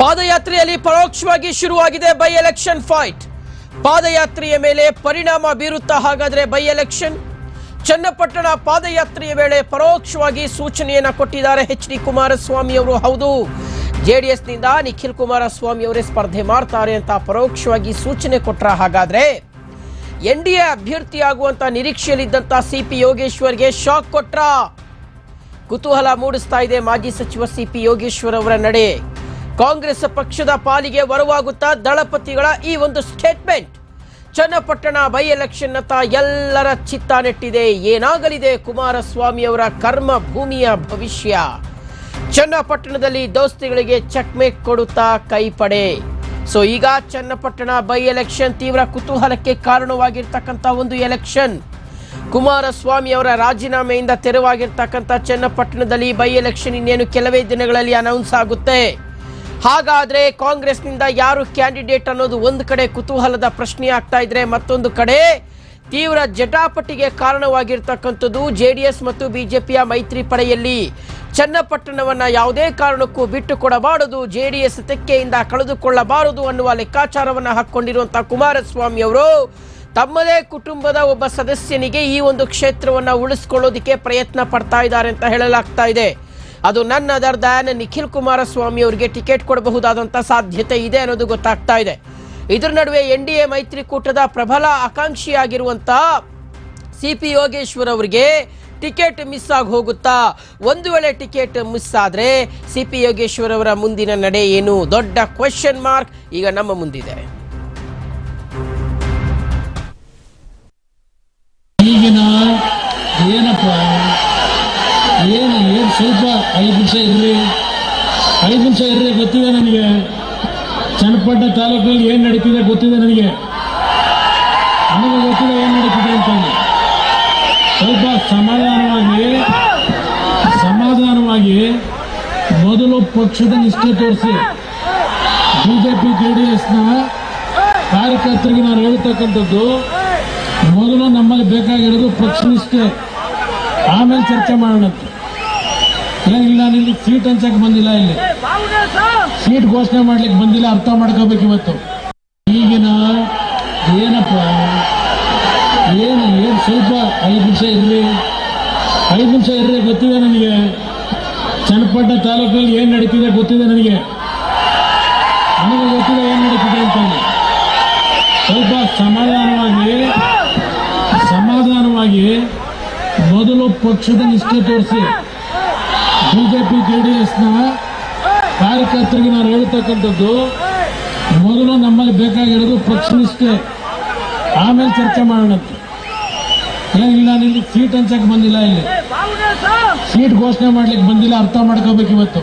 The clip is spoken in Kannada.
ಪಾದಯಾತ್ರೆಯಲ್ಲಿ ಪರೋಕ್ಷವಾಗಿ ಶುರುವಾಗಿದೆ ಬೈ ಎಲೆಕ್ಷನ್ ಫೈಟ್. ಪಾದಯಾತ್ರೆಯ ಮೇಲೆ ಪರಿಣಾಮ ಬೀರುತ್ತಾ ಹಾಗಾದ್ರೆ ಬೈ ಎಲೆಕ್ಷನ್? ಚನ್ನಪಟ್ಟಣ ಪಾದಯಾತ್ರೆಯ ವೇಳೆ ಪರೋಕ್ಷವಾಗಿ ಸೂಚನೆಯನ್ನ ಕೊಟ್ಟಿದ್ದಾರೆ ಎಚ್ ಡಿ ಕುಮಾರಸ್ವಾಮಿ ಅವರು. ಹೌದು ಜೆಡಿಎಸ್ನಿಂದ ನಿಖಿಲ್ ಕುಮಾರಸ್ವಾಮಿ ಅವರೇ ಸ್ಪರ್ಧೆ ಮಾಡ್ತಾರೆ ಅಂತ ಪರೋಕ್ಷವಾಗಿ ಸೂಚನೆ ಕೊಟ್ರ ಹಾಗಾದ್ರೆ? ಎನ್ ಡಿ ಎ ಅಭ್ಯರ್ಥಿಯಾಗುವಂತ ನಿರೀಕ್ಷೆಯಲ್ಲಿದ್ದಂತ ಸಿ ಪಿ ಯೋಗೇಶ್ವರ್ಗೆ ಶಾಕ್ ಕೊಟ್ರ? ಕುತೂಹಲ ಮೂಡಿಸ್ತಾ ಇದೆ ಮಾಜಿ ಸಚಿವ ಸಿಪಿ ಯೋಗೇಶ್ವರ್ ಅವರ ನಡೆ. ಕಾಂಗ್ರೆಸ್ ಪಕ್ಷದ ಪಾಲಿಗೆ ವರವಾಗುತ್ತಾ ದಳಪತಿಗಳ ಈ ಒಂದು ಸ್ಟೇಟ್ಮೆಂಟ್ ಚನ್ನಪಟ್ಟಣ ಬೈ ಎಲೆಕ್ಷನ್ ಅತ್ತ ಎಲ್ಲರ ಚಿತ್ತ ನೆಟ್ಟಿದೆ. ಏನಾಗಲಿದೆ ಕುಮಾರಸ್ವಾಮಿ ಅವರ ಕರ್ಮ ಭೂಮಿಯ ಭವಿಷ್ಯ? ಚನ್ನಪಟ್ಟಣದಲ್ಲಿ ದೋಸ್ತಿಗಳಿಗೆ ಚಕ್ಮೇಕ್ ಕೊಡುತ್ತಾ ಕೈಪಡೆ ಸೊ ಈಗ ಚನ್ನಪಟ್ಟಣ ಬೈ ಎಲೆಕ್ಷನ್ ತೀವ್ರ ಕುತೂಹಲಕ್ಕೆ ಕಾರಣವಾಗಿರ್ತಕ್ಕಂಥ ಒಂದು ಎಲೆಕ್ಷನ್ ಕುಮಾರಸ್ವಾಮಿ ಅವರ ರಾಜೀನಾಮೆಯಿಂದ ತೆರವಾಗಿರ್ತಕ್ಕಂಥ ಚನ್ನಪಟ್ಟಣದಲ್ಲಿ ಬೈ ಎಲೆಕ್ಷನ್ ಇನ್ನೇನು ಕೆಲವೇ ದಿನಗಳಲ್ಲಿ ಅನೌನ್ಸ್ ಆಗುತ್ತೆ. ಹಾಗಾದ್ರೆ ಕಾಂಗ್ರೆಸ್ನಿಂದ ಯಾರು ಕ್ಯಾಂಡಿಡೇಟ್ ಅನ್ನೋದು ಒಂದು ಕಡೆ ಕುತೂಹಲದ ಪ್ರಶ್ನೆ ಆಗ್ತಾ ಇದ್ರೆ ಮತ್ತೊಂದು ಕಡೆ ತೀವ್ರ ಜಟಾಪಟಿಗೆ ಕಾರಣವಾಗಿರ್ತಕ್ಕಂಥದ್ದು ಎಸ್ ಮತ್ತು ಬಿಜೆಪಿಯ ಮೈತ್ರಿ ಪಡೆಯಲ್ಲಿ. ಚನ್ನಪಟ್ಟಣವನ್ನು ಯಾವುದೇ ಕಾರಣಕ್ಕೂ ಬಿಟ್ಟು ಕೊಡಬಾರದು ಎಸ್ ತೆಕ್ಕೆಯಿಂದ ಕಳೆದುಕೊಳ್ಳಬಾರದು ಅನ್ನುವ ಲೆಕ್ಕಾಚಾರವನ್ನ ಹಾಕ್ಕೊಂಡಿರುವಂಥ ಕುಮಾರಸ್ವಾಮಿ ಅವರು ತಮ್ಮದೇ ಕುಟುಂಬದ ಒಬ್ಬ ಸದಸ್ಯನಿಗೆ ಈ ಒಂದು ಕ್ಷೇತ್ರವನ್ನ ಉಳಿಸ್ಕೊಳ್ಳೋದಕ್ಕೆ ಪ್ರಯತ್ನ ಪಡ್ತಾ ಇದ್ದಾರೆ ಅಂತ ಹೇಳಲಾಗ್ತಾ ಇದೆ. ಅದು ನನ್ನ ಅದರ್ ದ್ಯಾನ್ ನಿಖಿಲ್ ಕುಮಾರಸ್ವಾಮಿ ಅವರಿಗೆ ಟಿಕೆಟ್ ಕೊಡಬಹುದಾದಂಥ ಸಾಧ್ಯತೆ ಇದೆ ಅನ್ನೋದು ಗೊತ್ತಾಗ್ತಾ ಇದೆ. ಇದರ ನಡುವೆ ಎನ್ ಡಿ ಎ ಮೈತ್ರಿಕೂಟದ ಪ್ರಬಲ ಆಕಾಂಕ್ಷಿಯಾಗಿರುವಂತ ಸಿ ಪಿ ಯೋಗೇಶ್ವರ್ ಅವರಿಗೆ ಟಿಕೆಟ್ ಮಿಸ್ ಆಗಿ ಹೋಗುತ್ತಾ? ಒಂದು ವೇಳೆ ಟಿಕೆಟ್ ಮಿಸ್ ಆದ್ರೆ ಸಿ ಪಿ ಯೋಗೇಶ್ವರ್ ಅವರ ಮುಂದಿನ ನಡೆ ಏನು? ದೊಡ್ಡ ಕ್ವೆಶನ್ ಮಾರ್ಕ್. ಈಗ ನಮ್ಮ ಮುಂದಿದೆ. ಏನಪ್ಪ? ಏನು ಏನು ಸ್ವಲ್ಪ ಐದು ನಿಮಿಷ ಇರ್ರಿ. ಐದು ನಿಮಿಷ ಇರ್ರಿ, ಗೊತ್ತಿದೆ ನನಗೆ. ಚನ್ನಪಟ್ಟಣ ತಾಲೂಕಲ್ಲಿ ಏನು ನಡೀತಿದೆ ಗೊತ್ತಿದೆ ನನಗೆ. ನನಗೆ ಗೊತ್ತಿದೆ ಏನು ನಡೀತಿದೆ ಅಂತ ಸ್ವಲ್ಪ ಸಮಾಧಾನವಾಗಿ ಸಮಾಧಾನವಾಗಿ ಮೊದಲು ಪಕ್ಷದ ನಿಷ್ಠೆ ತೋರಿಸಿ. ಬಿಜೆಪಿ ಜೆ ಡಿ ಎಸ್ನ ಕಾರ್ಯಕರ್ತರಿಗೆ ನಾನು ಹೇಳ್ತಕ್ಕಂಥದ್ದು, ಮೊದಲು ನಮ್ಮಲ್ಲಿ ಬೇಕಾಗಿರೋದು ಪಕ್ಷ ನಿಷ್ಠೆ. ಆಮೇಲೆ ಚರ್ಚೆ ಮಾಡೋಣ ನಾನು ಇಲ್ಲಿ ಸೀಟ್ ಹಂಚಕ್ ಬಂದಿಲ್ಲ ಇಲ್ಲಿ. ಸೀಟ್ ಘೋಷಣೆ ಮಾಡ್ಲಿಕ್ಕೆ ಬಂದಿಲ್ಲ ಅರ್ಥ ಮಾಡ್ಕೋಬೇಕು ಇವತ್ತು. ಈಗಿನ ಏನಪ್ಪ? ಏನು ಏನು ಸ್ವಲ್ಪ ಐದು ನಿಮಿಷ ಇರ್ರಿ. ಐದು ನಿಮಿಷ ಇರ್ರಿ ಗೊತ್ತಿದೆ ನನಗೆ. ಚನ್ನಪಟ್ಟಣ ತಾಲೂಕಲ್ಲಿ ಏನು ನಡೀತಿದೆ ಗೊತ್ತಿದೆ ನನಗೆ. ನನಗೆ ಗೊತ್ತಿದೆ ಏನು ನಡೀತಿದೆ ಅಂತ ಸ್ವಲ್ಪ ಸಮಾಧಾನವಾಗಿ ಸಮಾಧಾನವಾಗಿ ಮೊದಲು ಪಕ್ಷದ ನಿಷ್ಠೆ ತೋರಿಸಿ. ಬಿಜೆಪಿ ಜೆ ಡಿ ಎಸ್ನ ಕಾರ್ಯಕರ್ತರಿಗೆ ನಾನು ಹೇಳ್ತಕ್ಕಂಥದ್ದು ಮೊದಲು ನಮ್ಮಲ್ಲಿ ಬೇಕಾಗಿರೋದು ಪಕ್ಷ ನಿಷ್ಠೆ ಆಮೇಲೆ ಚರ್ಚೆ ಮಾಡೋಣ. ಏನಿಲ್ಲ ನಾನು ಇಲ್ಲಿ ಸೀಟ್ ಹಂಚಕ್ ಬಂದಿಲ್ಲ ಇಲ್ಲಿ. ಸೀಟ್ ಘೋಷಣೆ ಮಾಡ್ಲಿಕ್ಕೆ ಬಂದಿಲ್ಲ ಅರ್ಥ ಮಾಡ್ಕೋಬೇಕು ಇವತ್ತು.